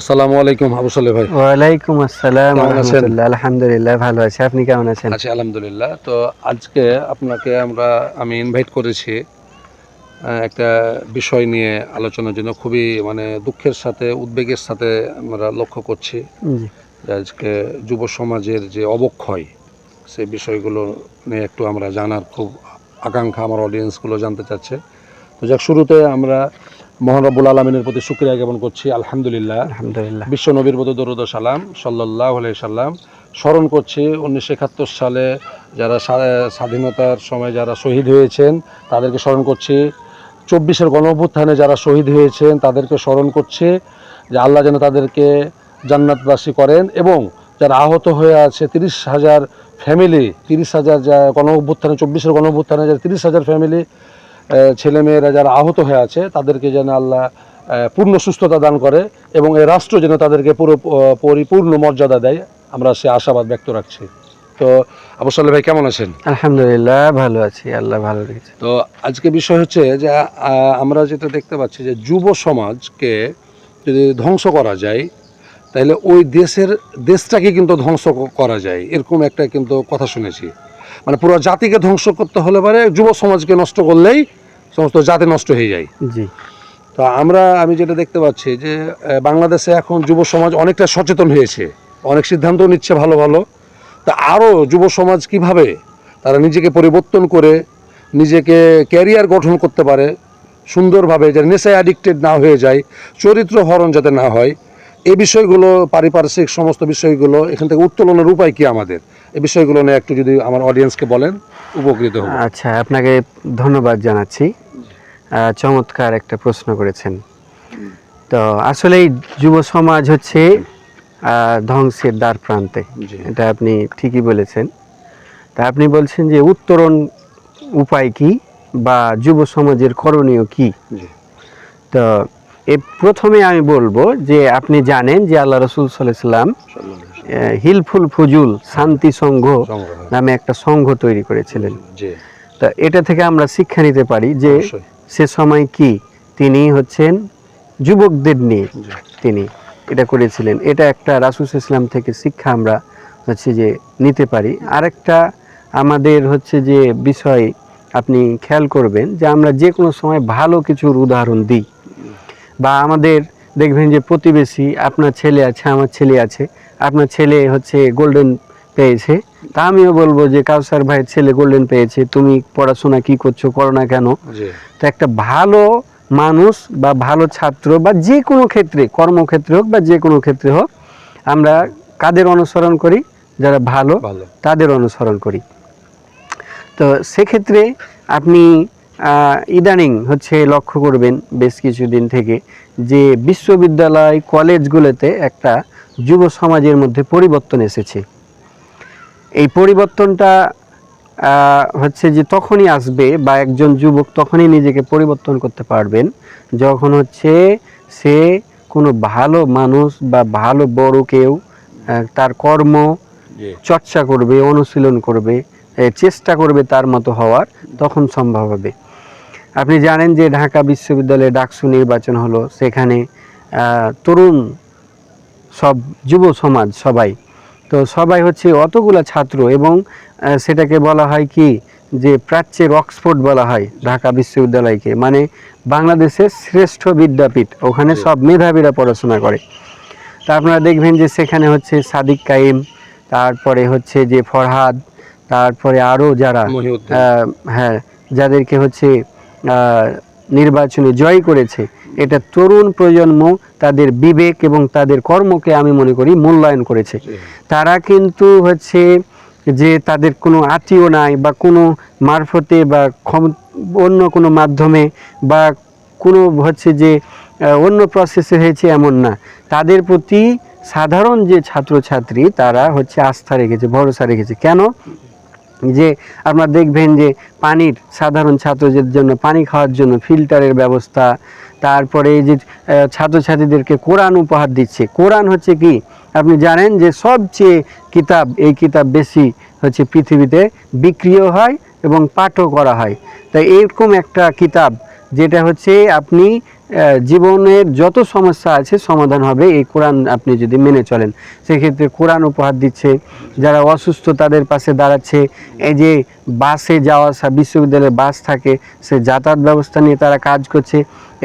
আসসালামু আলাইকুম আবু সালে ভাই। ওয়ালাইকুম আসসালাম আলহামদুলিল্লাহ ভালো আছি। আপনি কেমন আছেন? আছি আলহামদুলিল্লাহ। তো আজকে আপনাকে আমরা আমি ইনভাইট করেছি একটা বিষয় নিয়ে আলোচনার জন্য। খুবই মানে দুঃখের সাথে উদ্বেগের সাথে আমরা লক্ষ্য করছি আজকে যুব সমাজের যে অবক্ষয় সে বিষয়গুলো নিয়ে একটু আমরা জানার খুব আকাঙ্ক্ষা আমার অডিয়েন্সগুলো জানতে চাচ্ছে। তো যাক শুরুতে আমরা মহান রব্বুল আলমিনের প্রতি শুক্রিয়া জ্ঞাপন করছি আলহামদুলিল্লাহ। আলহামদুলিল্লাহ। বিশ্ব নবীর প্রতি দরুদ সালাম সাল্লাহ সাল্লাম। স্মরণ করছি উনিশশো একাত্তর সালে যারা স্বাধীনতার সময় যারা শহীদ হয়েছেন তাদেরকে স্মরণ করছি। চব্বিশের গণঅভ্যুত্থানে যারা শহীদ হয়েছেন তাদেরকে স্মরণ করছি যে আল্লাহ যেন তাদেরকে জান্নাতবাসী করেন এবং যারা আহত হয়ে আছে তিরিশ হাজার ফ্যামিলি তিরিশ হাজার যা গণ অভ্যুত্থানে চব্বিশের গণ অভ্যুত্থানে যারা তিরিশ হাজার ফ্যামিলি ছেলেমেয়েরা যারা আহত হয়ে আছে তাদেরকে যেন আল্লাহ পূর্ণ সুস্থতা দান করে এবং এই রাষ্ট্র যেন তাদেরকে পুরো পরিপূর্ণ মর্যাদা দেয়। আমরা সে আশাবাদ ব্যক্ত রাখছি। তো আবু সাল্লাহ ভাই কেমন আছেন? আলহামদুলিল্লাহ ভালো আছি। আল্লাহ ভালো রেখেছে। তো আজকে বিষয় হচ্ছে যে আমরা যেটা দেখতে পাচ্ছি যে যুব সমাজকে যদি ধ্বংস করা যায় তাহলে ওই দেশের দেশটাকে কিন্তু ধ্বংস করা যায়। এরকম একটা কিন্তু কথা শুনেছি। মানে পুরো জাতিকে ধ্বংস করতে হলে পারে যুব সমাজকে নষ্ট করলেই সমস্ত জাতি নষ্ট হয়ে যায়। জি। তো আমরা আমি যেটা দেখতে পাচ্ছি যে বাংলাদেশে এখন যুব সমাজ অনেকটা সচেতন হয়েছে। অনেক সিদ্ধান্ত নিচ্ছে ভালো ভালো। তা আরও যুব সমাজ কীভাবে তারা নিজেকে পরিবর্তন করে নিজেকে ক্যারিয়ার গঠন করতে পারে সুন্দরভাবে যাতে নেশায় অ্যাডিক্টেড না হয়ে যায় চরিত্র হরণ যাতে না হয় এই বিষয়গুলো পারিপার্শ্বিক সমস্ত বিষয়গুলো এখান থেকে উত্তোলনের উপায় কি আমাদের? এই বিষয়গুলো নিয়ে একটু যদি আমার অডিয়েন্সকে বলেন উপকৃত হব। আচ্ছা আপনাকে ধন্যবাদ জানাচ্ছি। চমৎকার একটা প্রশ্ন করেছেন। তো আসলে যুব সমাজ হচ্ছে ধ্বংসের দ্বার প্রান্তে। এটা আপনি ঠিকই বলেছেন। তা আপনি বলছেন যে উত্তরণ উপায় কি বা যুব সমাজের করণীয় কি? তো এ প্রথমে আমি বলব যে আপনি জানেন যে আল্লাহ রসুল সাল্লাম হিলফুল ফুজুল শান্তি সংঘ নামে একটা সংঘ তৈরি করেছিলেন। তা এটা থেকে আমরা শিক্ষা নিতে পারি যে সে সময় কি? তিনি হচ্ছেন যুবকদের নিয়ে তিনি এটা করেছিলেন। এটা একটা রাসুস ইসলাম থেকে শিক্ষা আমরা হচ্ছে যে নিতে পারি। আরেকটা আমাদের হচ্ছে যে বিষয় আপনি খেয়াল করবেন যে আমরা যে কোনো সময় ভালো কিছুর উদাহরণ দিই। বা আমাদের দেখবেন যে প্রতিবেশী আপনার ছেলে আছে আমার ছেলে আছে আপনার ছেলে হচ্ছে গোল্ডেন পেয়েছে। তা আমিও বলব যে কাউসার ভাইয়ের ছেলে গোল্ডেন পেয়েছে। তুমি পড়াশোনা কি করছ করো না কেন? তো একটা ভালো মানুষ বা ভালো ছাত্র বা যে কোনো ক্ষেত্রে কর্মক্ষেত্রে হোক বা যে কোনো ক্ষেত্রে হোক আমরা কাদের অনুসরণ করি? যারা ভালো তাদের অনুসরণ করি। তো সেক্ষেত্রে আপনি ইদানিং হচ্ছে লক্ষ্য করবেন বেশ কিছুদিন থেকে যে বিশ্ববিদ্যালয় কলেজগুলোতে একটা যুব সমাজের মধ্যে পরিবর্তন এসেছে। এই পরিবর্তনটা হচ্ছে যে তখনই আসবে বা একজন যুবক তখনই নিজেকে পরিবর্তন করতে পারবেন যখন হচ্ছে সে কোনো ভালো মানুষ বা ভালো বড় কেউ তার কর্ম চর্চা করবে অনুশীলন করবে চেষ্টা করবে তার মতো হওয়ার তখন সম্ভব হবে। আপনি জানেন যে ঢাকা বিশ্ববিদ্যালয়ে ডাকসু নির্বাচন হলো সেখানে তরুণ সব যুব সমাজ সবাই তো সবাই হচ্ছে অতগুলা ছাত্র এবং সেটাকে বলা হয় কি যে প্রাচ্যের অক্সফোর্ড বলা হয় ঢাকা বিশ্ববিদ্যালয়কে। মানে বাংলাদেশের শ্রেষ্ঠ বিদ্যাপীঠ ওখানে সব মেধাবীরা পড়াশোনা করে। তা আপনারা দেখবেন যে সেখানে হচ্ছে সাদিক কাইম তারপরে হচ্ছে যে ফরহাদ তারপরে আরও যারা হ্যাঁ যাদেরকে হচ্ছে নির্বাচনে জয় করেছে। এটা তরুণ প্রজন্ম তাদের বিবেক এবং তাদের কর্মকে আমি মনে করি মূল্যায়ন করেছে। তারা কিন্তু হচ্ছে যে তাদের কোনো আত্মীয় নাই বা কোনো মারফতে বা ক্ষম- অন্য কোনো মাধ্যমে বা কোনো হচ্ছে যে অন্য প্রসেসে হয়েছে এমন না। তাদের প্রতি সাধারণ যে ছাত্রছাত্রী তারা হচ্ছে আস্থা রেখেছে ভরসা রেখেছে। কেন? যে আপনারা দেখবেন যে পানির সাধারণ ছাত্রদের জন্য, পানি খাওয়ার জন্য ফিল্টারের ব্যবস্থা, তারপরে এই যে ছাত্রছাত্রীদেরকে কোরআন উপহার দিচ্ছে। কোরআন হচ্ছে কি? আপনি জানেন যে সবচেয়ে কিতাব, এই কিতাব বেশি হচ্ছে পৃথিবীতে বিক্রিও হয় এবং পাঠও করা হয়। তাই এরকম একটা কিতাব, যেটা হচ্ছে আপনি জীবনের যত সমস্যা আছে সমাধান হবে। এই কোরআন আপনি যদি মেনে চলেন, সেক্ষেত্রে কোরআন উপহার দিচ্ছে, যারা অসুস্থ তাদের পাশে দাঁড়াচ্ছে। এই যে বাসে যাওয়া আসা বিশ্ববিদ্যালয়ের বাস থাকে, সে যাতায়াত ব্যবস্থা নিয়ে তারা কাজ করছে।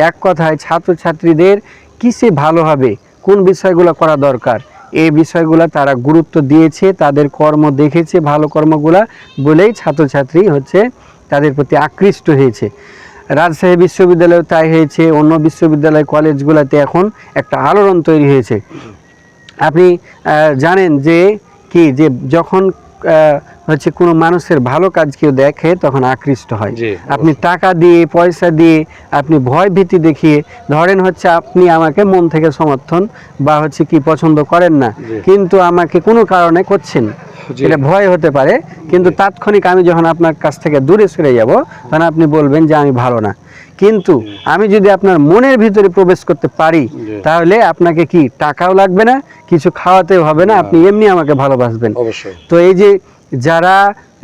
এক কথায় ছাত্রছাত্রীদের কিসে ভালো হবে? কোন বিষয়গুলো করা দরকার? এই বিষয়গুলো তারা গুরুত্ব দিয়েছে, তাদের কর্ম দেখেছে, ভালো কর্মগুলা বলেই ছাত্রছাত্রী হচ্ছে তাদের প্রতি আকৃষ্ট হয়েছে। রাজশাহী বিশ্ববিদ্যালয় তাই হয়েছে অন্য বিশ্ববিদ্যালয় কলেজগুলোতে এখন একটা আলোড়ন তৈরি হয়েছে। আপনি জানেন যে কি যে যখন হচ্ছে কোনো মানুষের ভালো কাজ কেউ দেখে তখন আকৃষ্ট হয়। আপনি টাকা দিয়ে পয়সা দিয়ে আপনি ভয় ভীতি দেখিয়ে ধরেন হচ্ছে আপনি আমাকে মন থেকে সমর্থন বা হচ্ছে কি পছন্দ করেন না কিন্তু আমাকে কোনো কারণে করছেন। এটা ভয় হতে পারে কিন্তু তাৎক্ষণিক আমি যখন আপনার কাছ থেকে দূরে সরে যাব তখন আপনি বলবেন যে আমি ভালো না। কিন্তু আমি যদি আপনার মনের ভিতরে প্রবেশ করতে পারি তাহলে আপনাকে কি টাকাও লাগবে না কিছু খাওয়াতেও হবে না আপনি এমনি আমাকে ভালোবাসবেন। তো এই যে যারা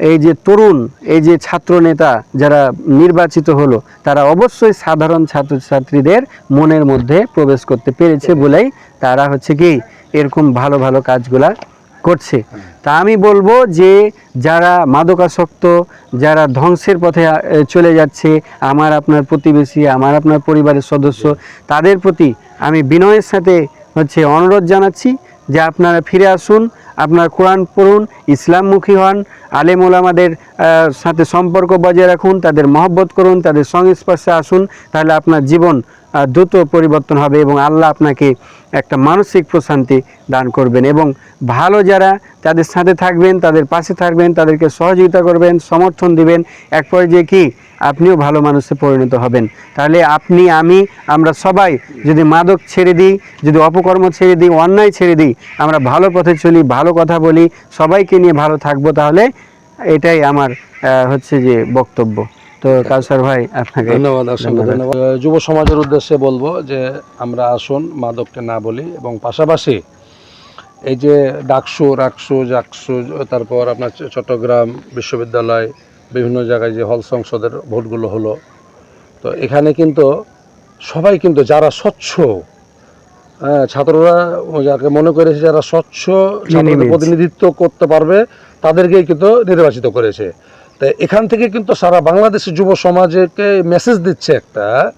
এই যে তরুণ এই যে ছাত্র নেতা যারা নির্বাচিত হলো তারা অবশ্যই সাধারণ ছাত্রছাত্রীদের মনের মধ্যে প্রবেশ করতে পেরেছে বলেই তারা হচ্ছে কি এরকম ভালো ভালো কাজগুলা করছে। তা আমি বলব যে, যারা মাদকাসক্ত, যারা ধ্বংসের পথে চলে যাচ্ছে, আমার আপনার প্রতিবেশী, আমার আপনার পরিবারের সদস্য, তাদের প্রতি আমি বিনয়ের সাথে হচ্ছে অনুরোধ জানাচ্ছি যে আপনারা ফিরে আসুন, আপনার কোরআন পড়ুন, ইসলামমুখী হন, আলেম ওলামাদের সাথে সম্পর্ক বজায় রাখুন, তাদের মহব্বত করুন, তাদের সংস্পর্শে আসুন, তাহলে আপনার জীবন দ্রুত পরিবর্তন হবে এবং আল্লাহ আপনাকে একটা মানসিক প্রশান্তি দান করবেন এবং ভালো যারা তাদের সাথে থাকবেন, তাদের পাশে থাকবেন, তাদেরকে সহযোগিতা করবেন, সমর্থন দিবেন। এক পর্যায়ে কি? আপনিও ভালো মানুষে পরিণত হবেন। তাহলে আপনি, আমি, আমরা সবাই যদি মাদক ছেড়ে দিই, যদি অপকর্ম ছেড়ে দিই, অন্যায় ছেড়ে দিই, আমরা ভালো পথে চলি, ভালো কথা বলি, সবাইকে নিয়ে ভালো থাকব, তাহলে এটাই আমার হচ্ছে যে বক্তব্য। তো কাউসার ভাই আপনাকে ধন্যবাদ অসংখ্য ধন্যবাদ। যুব সমাজের উদ্দেশ্যে বলব যে আমরা আসুন মাদককে না বলি এবং পাশাপাশি এই যে ডাকসু রাকসু জাকসু তারপর আপনার চট্টগ্রাম বিশ্ববিদ্যালয় বিভিন্ন জায়গায় যে হল সংসদের ভোটগুলো হলো তো এখানে কিন্তু সবাই কিন্তু যারা স্বচ্ছ হ্যাঁ, ছাত্ররা যাকে মনে করেছে যারা স্বচ্ছ প্রতিনিধিত্ব করতে পারবে তাদেরকেই কিন্তু নির্বাচিত করেছে। তো এখান থেকে কিন্তু সারা বাংলাদেশের যুব সমাজকে মেসেজ দিচ্ছে একটা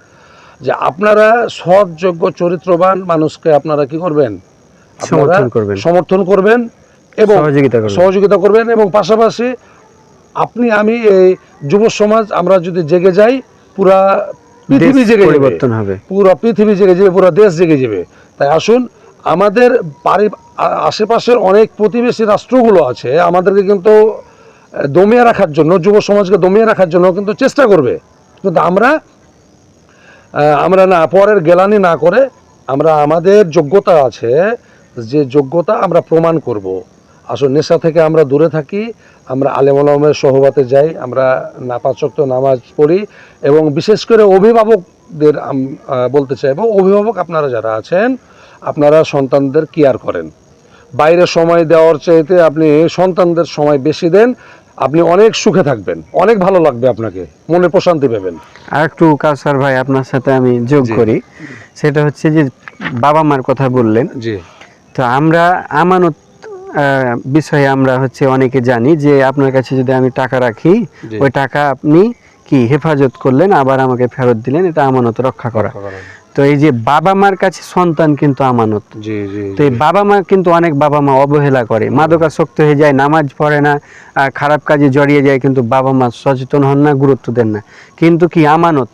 যে আপনারা সৎ যোগ্য চরিত্রবান মানুষকে আপনারা কি করবেন? সমর্থন করবেন। সমর্থন করবেন এবং সহযোগিতা করবেন। এবং পাশাপাশি আপনি আমি এই যুব সমাজ আমরা যদি জেগে যাই পুরা পৃথিবী জেগে পরিবর্তন হবে। পুরো পৃথিবী জেগে যাবে পুরো দেশ জেগে যাবে। তাই আসুন আমাদের আ- আশেপাশের অনেক প্রতিবেশী রাষ্ট্রগুলো আছে আমাদেরকে কিন্তু দমিয়ে রাখার জন্য, যুব সমাজকে দমিয়ে রাখার জন্য কিন্তু চেষ্টা করবে। কিন্তু আমরা আমরা না, পরের গেলানি না করে আমরা আমাদের যোগ্যতা আছে, যে যোগ্যতা আমরা প্রমাণ করব। আসলে নেশা থেকে আমরা দূরে থাকি, আমরা আলেম আলমের সহবাতে যাই, আমরা নাপাচক নামাজ পড়ি এবং বিশেষ করে অভিভাবকদের বলতে চাইব, অভিভাবক আপনারা যারা আছেন, আপনারা সন্তানদের কেয়ার করেন। বাইরে সময় দেওয়ার চাইতে আপনি সন্তানদের সময় বেশি দেন আপনি অনেক সুখে থাকবেন। অনেক ভালো লাগবে আপনাকে। মনে প্রশান্তি পাবেন। আর একটু কাউসার ভাই আপনার সাথে আমি যোগ করি। সেটা হচ্ছে যে বাবা মার কথা বললেন। জি। তো আমরা আমানত বিষয়ে আমরা হচ্ছে অনেকে জানি যে আপনার কাছে যদি আমি টাকা রাখি ওই টাকা আপনি কি হেফাজত করলেন? আবার আমাকে ফেরত দিলেন এটা আমানত রক্ষা করা। তো এই যে বাবা মার কাছে সন্তান কিন্তু আমানত। তো এই বাবা মা কিন্তু অনেক বাবা মা অবহেলা করে। মাদকাসক্ত হয়ে যায় নামাজ পড়ে না খারাপ কাজে জড়িয়ে যায় কিন্তু বাবা মা সচেতন হন না গুরুত্ব দেন না। কিন্তু কি আমানত?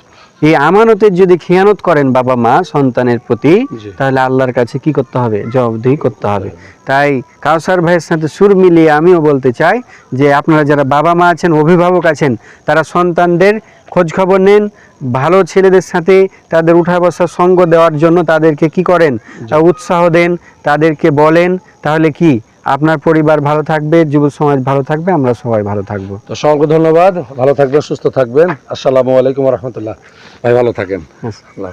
এই আমানতের যদি খেয়ানত করেন বাবা মা সন্তানের প্রতি তাহলে আল্লাহর কাছে কি করতে হবে? জবাবদিহি করতে হবে। তাই কাউসার ভাইয়ের সাথে সুর মিলিয়ে আমিও বলতে চাই যে আপনারা যারা বাবা মা আছেন অভিভাবক আছেন তারা সন্তানদের খোঁজ খবর নেন ভালো ছেলেদের সাথে তাদের উঠা বসা সঙ্গ দেওয়ার জন্য তাদেরকে কি করেন? উৎসাহ দেন তাদেরকে বলেন তাহলে কি? আপনার পরিবার ভালো থাকবে যুব সমাজ ভালো থাকবে আমরা সবাই ভালো থাকব তো সকলকে ধন্যবাদ ভালো থাকবেন সুস্থ থাকবেন আসসালামু আলাইকুম রহমতুল্লাহ ভাই ভালো থাকেন আচ্ছা। আল্লাহ।